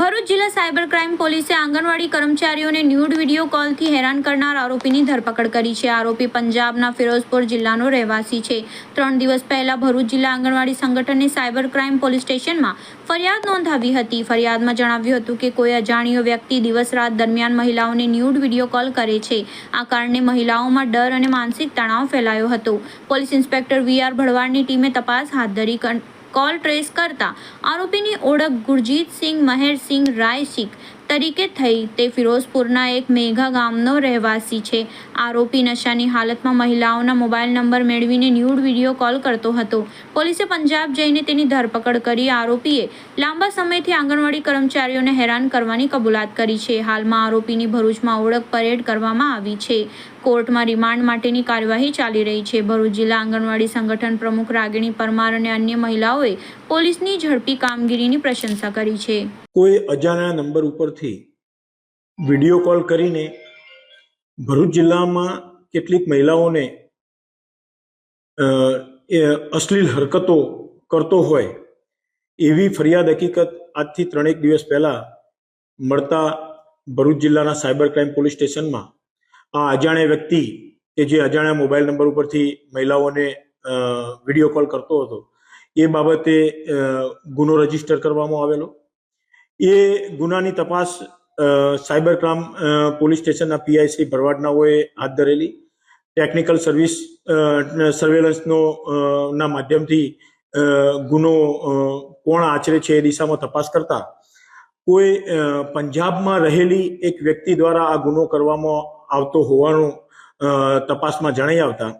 ભરૂચ જિલ્લા cyber crime પોલીસે આંગણવાડી કર્મચારીઓને ન્યૂડ વીડિયો કોલથી હેરાન કરનાર આરોપીની ધરપકડ કરી છે. આરોપી પંજાબના ફિરોઝપુર જિલ્લાનો રહેવાસી છે. ત્રણ દિવસ પહેલા ભરૂચ જિલ્લા આંગણવાડી સંગઠને સાયબર ક્રાઇમ પોલીસ સ્ટેશનમાં ફરિયાદ નોંધાવી હતી. ફરિયાદમાં જણાવ્યું હતું કે કોઈ અજાણ્યો વ્યક્તિ દિવસ રાત દરમિયાન મહિલાઓને ન્યૂડ વીડિયો કોલ કરે છે. આ કારણે મહિલાઓમાં ડર અને માનસિક તણાવ ફેલાયો હતો. પોલીસ ઇન્સ્પેક્ટર વી આર ભડવાડની ટીમે તપાસ હાથ ધરી કોલ ટ્રેસ કરતા આરોપીની ઓળખ ગુરજીતસિંહ મહેરસિંહ રાયસિંહ તરીકે થઈ. તે ફિરોઝપુરના એક મેઘા ગામનો રહેવાસી છે. આરોપી નશાની હાલતમાં મહિલાઓના મોબાઈલ નંબર મેળવીને ન્યૂડ વીડિયો કોલ કરતો હતો. પોલીસે પંજાબ જઈને તેની ધરપકડ કરી આરોપીએ લાંબા સમયથી આંગણવાડી કર્મચારીઓને હેરાન કરવાની કબૂલાત કરી છે. હાલમાં આરોપીની ભરૂચમાં ઓળખ પરેડ કરવામાં આવી છે. કોર્ટમાં રિમાન્ડ માટેની કાર્યવાહી ચાલી રહી છે. ભરૂચ જિલ્લા આંગણવાડી સંગઠન પ્રમુખ રાગિણી પરમાર અને અન્ય મહિલાઓએ પોલીસની ઝડપી કામગીરીની પ્રશંસા કરી છે. કોઈ અજાણ્યા નંબર ઉપરથી વીડિયો કોલ કરીને ભરૂચ જિલ્લામાં કેટલીક મહિલાઓને એ અશ્લીલ હરકતો કરતો હોય એવી ફરિયાદ હકીકત આજથી ત્રણેક દિવસ પહેલાં મળતા ભરૂચ જિલ્લાના સાયબર ક્રાઇમ પોલીસ સ્ટેશનમાં. આ અજાણ્યા વ્યક્તિ કે જે અજાણ્યા મોબાઈલ નંબર ઉપરથી મહિલાઓને વીડિયો કોલ કરતો હતો, એ બાબતે ગુનો રજિસ્ટર કરવામાં આવેલો. એ ગુનાની તપાસ સાયબર ક્રાઇમ પોલીસ સ્ટેશનના પીઆઈ શ્રી ભરવાડનાઓએ હાથ ધરેલી. ટેકનિકલ સર્વિસ સર્વેલન્સનો ના માધ્યમથી ગુનો કોણ આચરે છે એ દિશામાં તપાસ કરતા કોઈ પંજાબમાં રહેલી એક વ્યક્તિ દ્વારા આ ગુનો કરવામાં આવતો હોવાનું તપાસમાં જણાઈ આવતા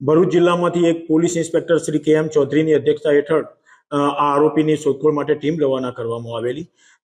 ભરૂચ જિલ્લામાંથી એક પોલીસ ઇન્સ્પેક્ટર શ્રી કે એમ ચૌધરીની અધ્યક્ષતા હેઠળ આ આરોપીની શોધખોળ માટે ટીમ રવાના કરવામાં આવેલી.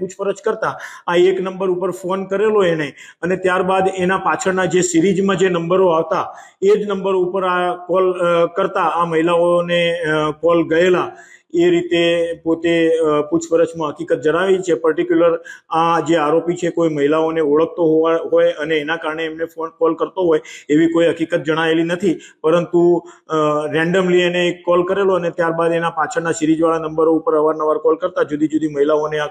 પૂછપરછ કરતા આ એક નંબર ઉપર ફોન કરેલો એને અને ત્યારબાદ એના પાછળના જે સિરીઝમાં જે નંબરો આવતા, એ જ નંબર ઉપર આ કોલ કરતા આ મહિલાઓને કોલ ગયેલા. એ રીતે પોતે પૂછપરછમાં હકીકત જણાવી છે. પર્ટિક્યુલર આ જે આરોપી છે કોઈ મહિલાઓને ઓળખતો હોવા, હોય અને એના કારણે એમને ફોન, કોલ કરતો હોય એવી કોઈ હકીકત જણાયેલી નથી. પરંતુ રેન્ડમલી એને કોલ કરેલો અને ત્યારબાદ એના પાછળના સિરીઝવાળા નંબરો ઉપર અવારનવાર કોલ કરતા જુદી જુદી મહિલાઓને આ